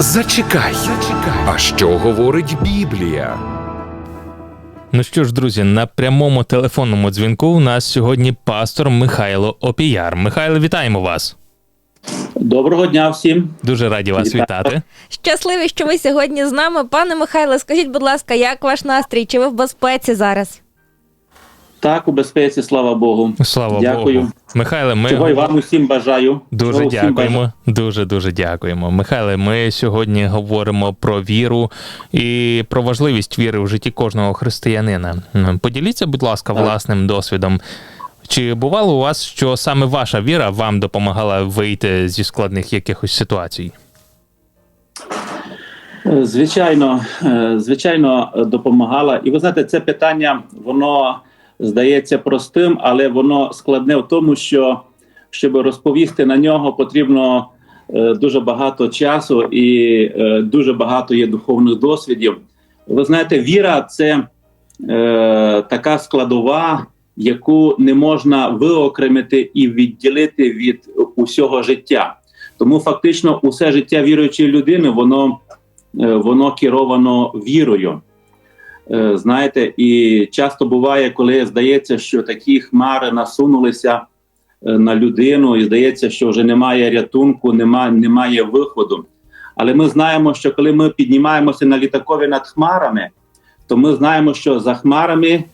Зачекай. А що говорить Біблія? Ну що ж, друзі, на прямому телефонному дзвінку у нас сьогодні пастор Михайло Опіяр. Михайло, вітаємо вас. Доброго дня всім. Дуже раді вас Вітаю. вітати. Щасливі, що ви сьогодні з нами. Пане Михайле, скажіть, будь ласка, як ваш настрій? Чи ви в безпеці зараз? Так, у безпеці, слава Богу. Слава Дякую. Богу. Михайле, ми Чого і вам усім бажаю. дуже Чого всім бажаю. дякуємо. Дуже дуже дякуємо. Михайле, ми сьогодні говоримо про віру і про важливість віри в житті кожного християнина. Поділіться, будь ласка, Так. власним досвідом. Чи бувало у вас, що саме ваша віра вам допомагала вийти зі складних якихось ситуацій? Е, Звичайно, е, звичайно, допомагала. І ви знаєте, це питання, воно здається простим, але воно складне в тому, що щоб розповісти на нього, потрібно е, дуже багато часу і е, дуже багато є духовних досвідів. Ви знаєте, віра це е, така складова, яку не можна виокремити і відділити від усього життя. Тому фактично усе життя віруючої людини, воно е, воно керовано вірою. Е, Знаєте, і часто буває, коли здається, що такі хмари насунулися е, на людину, і здається, що вже немає рятунку, немає, немає виходу. Але ми знаємо, що коли ми піднімаємося на літакові над хмарами, то ми знаємо, що за хмарами,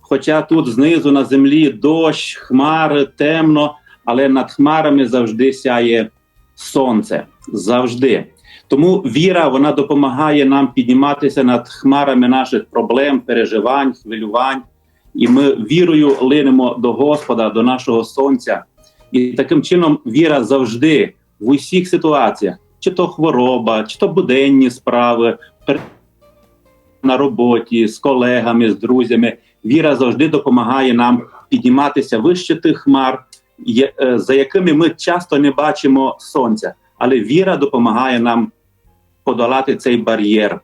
хоча тут знизу на землі дощ, хмари, темно, але над хмарами завжди сяє сонце. Завжди. Тому віра вона допомагає нам підніматися над хмарами наших проблем, переживань, хвилювань. І ми вірою линемо до Господа, до нашого сонця. І таким чином віра завжди в усіх ситуаціях, чи то хвороба, чи то буденні справи, на роботі з колегами, з друзями. Віра завжди допомагає нам підніматися вище тих хмар, е, за якими ми часто не бачимо сонця. Але віра допомагає нам подолати цей бар'єр.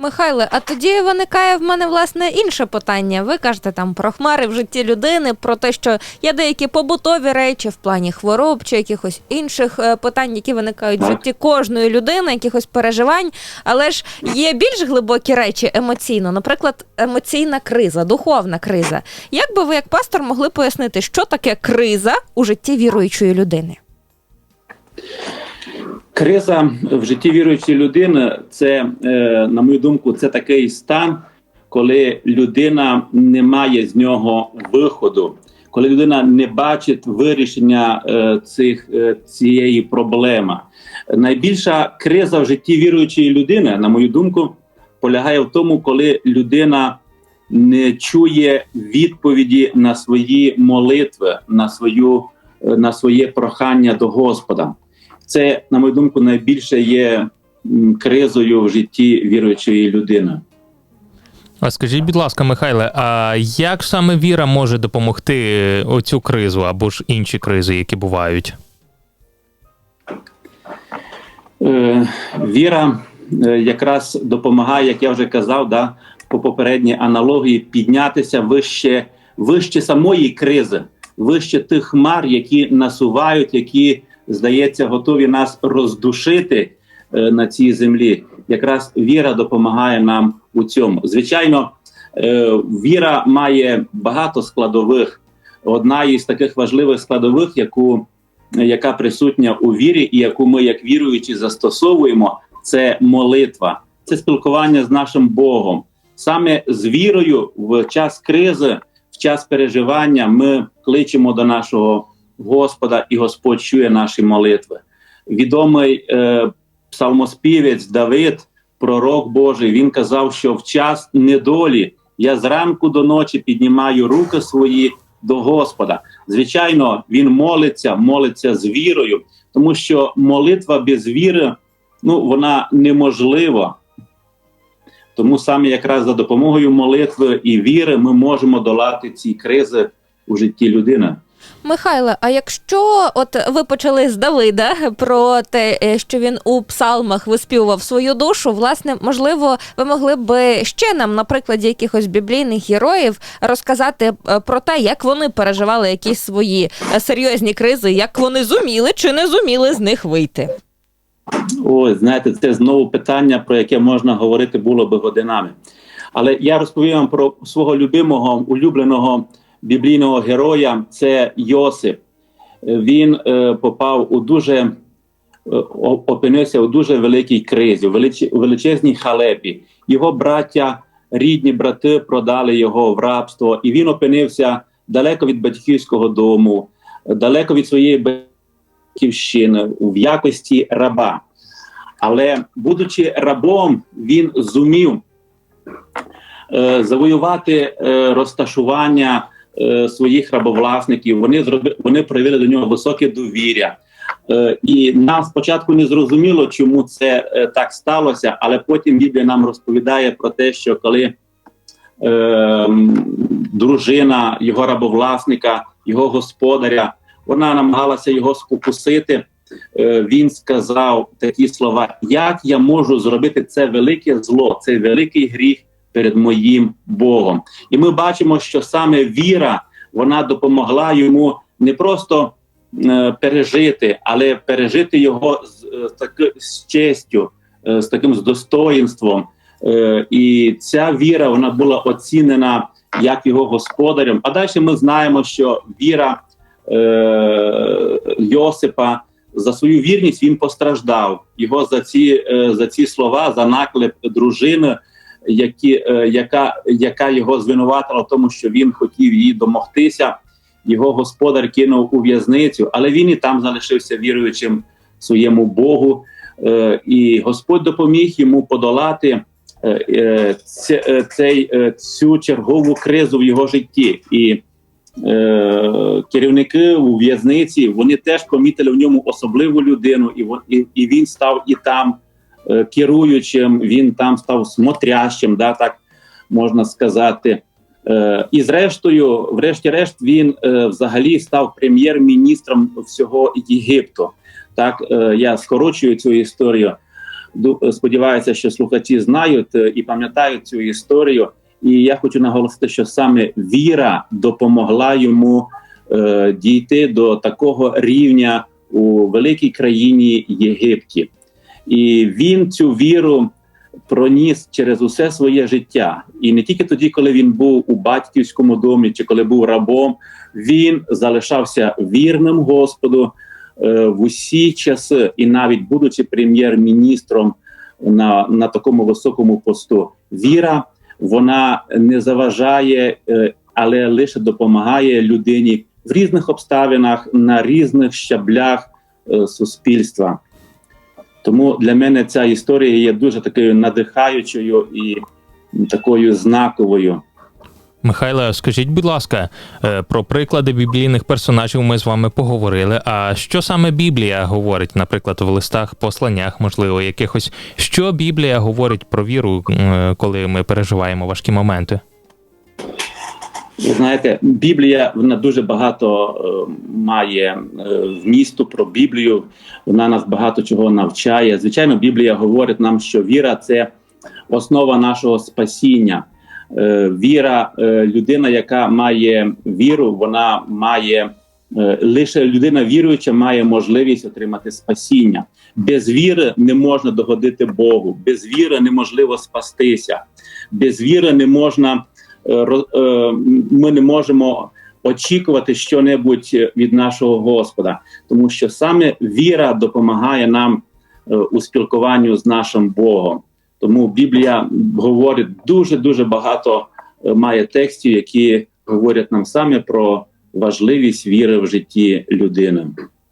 Михайле, а тоді виникає в мене власне інше питання. Ви кажете там про хмари в житті людини, про те, що є деякі побутові речі в плані хвороб чи якихось інших е, питань, які виникають в житті кожної людини, якихось переживань. Але ж є більш глибокі речі емоційно, наприклад, емоційна криза, духовна криза. Як би ви, як пастор, могли пояснити, що таке криза у житті віруючої людини? Криза в житті віруючої людини це, е, на мою думку, це такий стан, коли людина не має з нього виходу, коли людина не бачить вирішення е, цих, е, цієї проблеми. Найбільша криза в житті віруючої людини, на мою думку, полягає в тому, коли людина не чує відповіді на свої молитви, на, свою, на своє прохання до Господа. Це, на мою думку, найбільше є кризою в житті віруючої людини. А скажіть, будь ласка, Михайле, а як саме віра може допомогти оцю кризу або ж інші кризи, які бувають? Е, віра е, якраз допомагає, як я вже казав, да, по попередній аналогії, піднятися вище, вище самої кризи, вище тих хмар, які насувають, які, здається, готові нас роздушити е, на цій землі. Якраз віра допомагає нам у цьому. Звичайно, е, віра має багато складових. Одна із таких важливих складових, яку яка присутня у вірі, і яку ми, як віруючі, застосовуємо, це молитва, це спілкування з нашим Богом. Саме з вірою в час кризи, в час переживання, ми кличемо до нашого Господа, і Господь чує наші молитви. Відомий е, псалмоспівець Давид, пророк Божий, він казав, що в час недолі я зранку до ночі піднімаю руки свої до Господа. Звичайно, він молиться, молиться з вірою, тому що молитва без віри ну, вона неможлива. Тому саме якраз за допомогою молитви і віри ми можемо долати ці кризи у житті людини. Михайле, а якщо от ви почали з Давида про те, е, що він у псалмах виспівував свою душу, власне, можливо, ви могли б ще нам, на прикладі якихось біблійних героїв, розказати е, про те, як вони переживали якісь свої е, серйозні кризи, як вони зуміли чи не зуміли з них вийти. Ой, знаєте, це знову питання, про яке можна говорити було би годинами. Але я розповім вам про свого любимого, улюбленого біблійного героя це Йосип. Він е, попав у дуже е, опинився у дуже великій кризі, у величезній халепі. Його браття, рідні брати продали його в рабство, і він опинився далеко від батьківського дому, далеко від своєї батьківщини, в якості раба. Але, будучи рабом, він зумів е, завоювати е, розташування е, своїх рабовласників. Вони зроби, вони проявили до нього високе довір'я. Е, і нам спочатку не зрозуміло, чому це е, так сталося, але потім Біблія нам розповідає про те, що коли е, дружина його рабовласника, його господаря, вона намагалася його спокусити. Він сказав такі слова: як я можу зробити це велике зло, цей великий гріх перед моїм Богом? І ми бачимо, що саме віра вона допомогла йому не просто е, пережити, але пережити його з, е, з, таки, з честю, е, з таким з достоїнством. Е, І ця віра вона була оцінена як його господарем. А далі ми знаємо, що віра е, Йосипа за свою вірність він постраждав. Його за ці, е, за ці слова, за наклеп дружини, які, е, яка, яка його звинуватила в тому, що він хотів її домогтися. Його господар кинув у в'язницю, але він і там залишився віруючим своєму Богу. Е, І Господь допоміг йому подолати е, це- цей, цю чергову кризу в його житті. І керівники у в'язниці вони теж помітили в ньому особливу людину, і, він став і там керуючим, він там став смотрящим, да, так можна сказати. Е, і зрештою, врешті-решт, він е, взагалі став прем'єр-міністром всього Єгипту. Так, е, я скорочую цю історію. Сподіваюся, що слухачі знають е, і пам'ятають цю історію. І я хочу наголосити, що саме віра допомогла йому е, дійти до такого рівня у великій країні Єгипті. І він цю віру проніс через усе своє життя. І не тільки тоді, коли він був у батьківському домі чи коли був рабом, він залишався вірним Господу е, в усі часи, і навіть будучи прем'єр-міністром на, на такому високому посту, віра вона не заважає, е, але лише допомагає людині в різних обставинах на різних щаблях е, суспільства. Тому для мене ця історія є дуже такою надихаючою і такою знаковою. Михайло, скажіть, будь ласка, е, про приклади біблійних персонажів ми з вами поговорили. А що саме Біблія говорить, наприклад, в листах, посланнях, можливо, якихось що Біблія говорить про віру, е, коли ми переживаємо важкі моменти? Ви знаєте, Біблія вона дуже багато е, має е, вмісту про Біблію. Вона нас багато чого навчає. Звичайно, Біблія говорить нам, що віра це основа нашого спасіння. Е, віра, е, людина, яка має віру, вона має е, лише людина віруюча має можливість отримати спасіння. Без віри не можна догодити Богу, без віри неможливо спастися, без віри не можна ми не можемо очікувати щонебудь від нашого Господа, тому що саме віра допомагає нам е, у спілкуванню з нашим Богом. Тому Біблія говорить дуже дуже багато е, має текстів, які говорять нам саме про важливість віри в житті людини.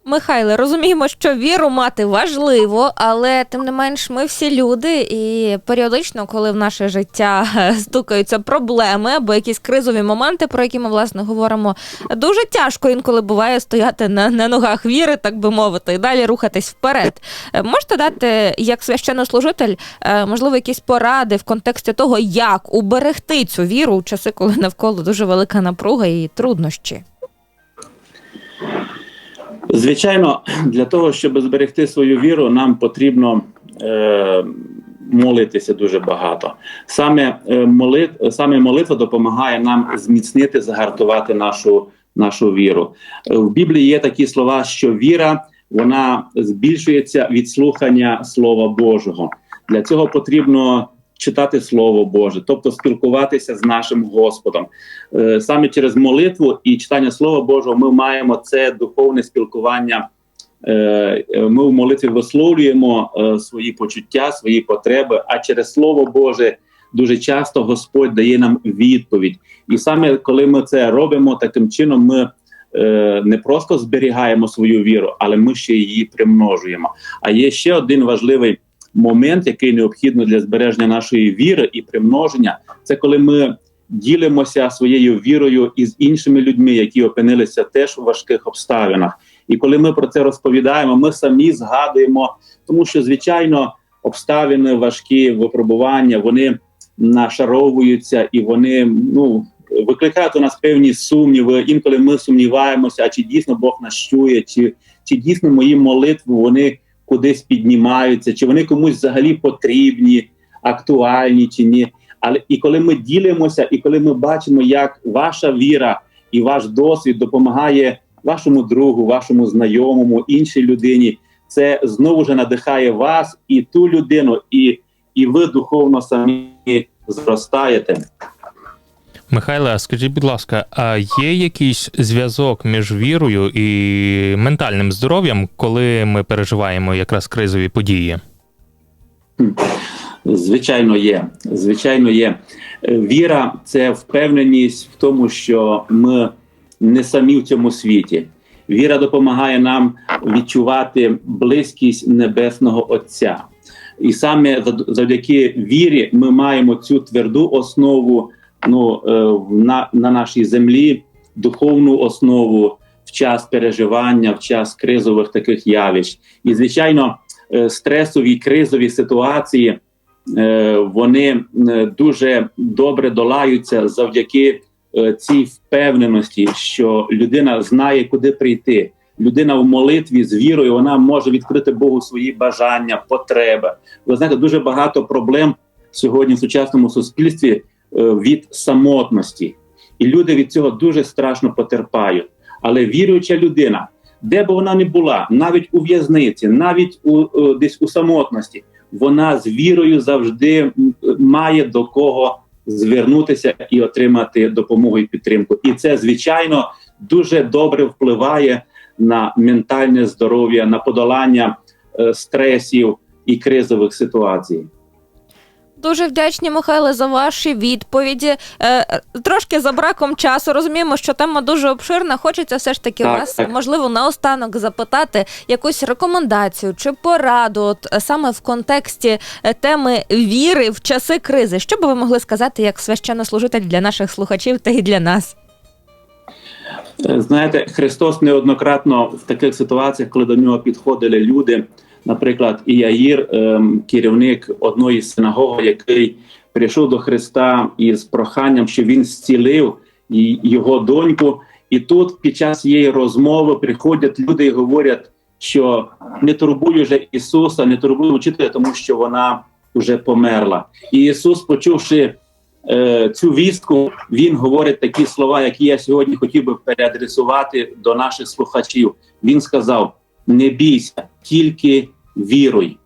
Михайле, розуміємо, що віру мати важливо, але тим не менш, ми всі люди, і періодично, коли в наше життя стукаються проблеми або якісь кризові моменти, про які ми власне говоримо, дуже тяжко інколи буває стояти на, на ногах віри, так би мовити, і далі рухатись вперед. Е, Можете дати як священнослужитель, е, можливо, якісь поради в контексті того, як уберегти цю віру у часи, коли навколо дуже велика напруга і труднощі. Звичайно, для того, щоб зберегти свою віру, нам потрібно е, молитися дуже багато. Саме, е, молит, саме молитва допомагає нам зміцнити, загартувати нашу, нашу віру. В Біблії є такі слова, що віра вона збільшується від слухання Слова Божого. Для цього потрібно читати Слово Боже, тобто спілкуватися з нашим Господом. Е, Саме через молитву і читання Слова Божого ми маємо це духовне спілкування. Е, е, Ми в молитві висловлюємо свої почуття, свої потреби, а через Слово Боже дуже часто Господь дає нам відповідь. І саме коли ми це робимо, таким чином ми не просто зберігаємо свою віру, але ми ще її примножуємо. А є ще один важливий момент, який необхідно для збереження нашої віри і примноження, це коли ми ділимося своєю вірою із іншими людьми, які опинилися теж у важких обставинах. І коли ми про це розповідаємо, ми самі згадуємо, тому що звичайно обставини важкі випробування, вони нашаровуються і вони ну викликають у нас певні сумніви. Інколи ми сумніваємося, а чи дійсно Бог нас чує, чи, чи дійсно мої молитви вони кудись піднімаються, чи вони комусь взагалі потрібні, актуальні чи ні. Але і коли ми ділимося, і коли ми бачимо, як ваша віра і ваш досвід допомагає вашому другу, вашому знайомому, іншій людині, це знову ж надихає вас і ту людину, і, і ви духовно самі зростаєте. Михайле, скажіть, будь ласка, а є якийсь зв'язок між вірою і ментальним здоров'ям, коли ми переживаємо якраз кризові події? Звичайно, є. Звичайно, є. Віра це впевненість в тому, що ми не самі в цьому світі. Віра допомагає нам відчувати близькість небесного Отця. І саме завдяки вірі ми маємо цю тверду основу ну, е, на, на нашій землі, духовну основу в час переживання, в час кризових таких явищ. І, звичайно, е, стресові кризові ситуації е, вони дуже добре долаються завдяки цій впевненості, що людина знає, куди прийти. Людина в молитві з вірою вона може відкрити Богу свої бажання, потреби. Ви знаєте, дуже багато проблем сьогодні в сучасному суспільстві від самотності, і люди від цього дуже страшно потерпають. Але віруюча людина, де б вона не була, навіть у в'язниці, навіть у е, десь у самотності, вона з вірою завжди має до кого звернутися і отримати допомогу і підтримку. І це звичайно дуже добре впливає на ментальне здоров'я, на подолання е, стресів і кризових ситуацій. Дуже вдячні, Михайле, за ваші відповіді. Е, трошки за браком часу розуміємо, що тема дуже обширна. Хочеться все ж таки Так, вас, так. можливо, наостанок запитати якусь рекомендацію чи пораду, от е, саме в контексті е, теми віри в часи кризи. Що би ви могли сказати як священнослужитель для наших слухачів та й для нас? Е, Знаєте, Христос неоднократно в таких ситуаціях, коли до нього підходили люди, наприклад, Іаїр, ем, керівник одної з синагог, який прийшов до Христа із проханням, що він зцілив його доньку. І тут під час цієї розмови приходять люди і говорять, що не турбуй вже Ісуса, не турбуй учителя, тому що вона вже померла. І Ісус, почувши е, цю вістку, він говорить такі слова, які я сьогодні хотів би переадресувати до наших слухачів. Він сказав: не бійся, тільки віруй.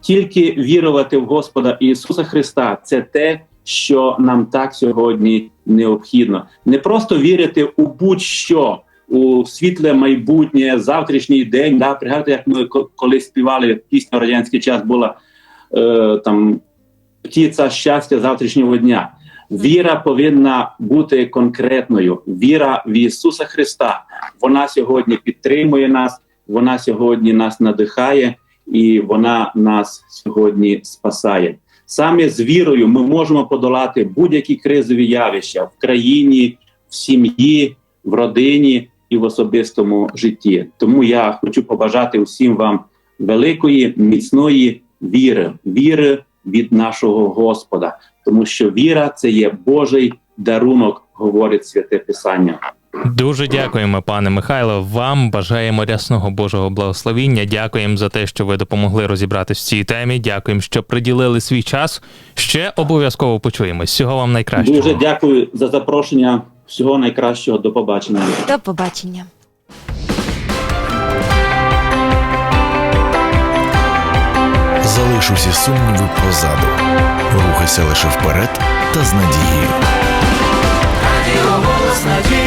Тільки вірувати в Господа Ісуса Христа це те, що нам так сьогодні необхідно. Не просто вірити у будь-що, у світле майбутнє, завтрашній день. Да? Пригадуйте, як ми ко- колись співали пісню радянський час була е, там птиця щастя завтрашнього дня. Віра повинна бути конкретною. Віра в Ісуса Христа. Вона сьогодні підтримує нас, вона сьогодні нас надихає і вона нас сьогодні спасає. Саме з вірою ми можемо подолати будь-які кризові явища в країні, в сім'ї, в родині і в особистому житті. Тому я хочу побажати усім вам великої, міцної віри, віри від нашого Господа, тому що віра це є Божий дарунок, говорить святе Писання. Дуже дякуємо, пане Михайло. Вам бажаємо рясного Божого благословіння. Дякуємо за те, що ви допомогли розібратися в цій темі. Дякуємо, що приділили свій час. Ще обов'язково почуємось. Всього вам найкращого. Дуже дякую за запрошення. Всього найкращого. До побачення. До побачення. Залиш усі сумніви позаду. Рухайся лише вперед та з надією. Радіо голос надії.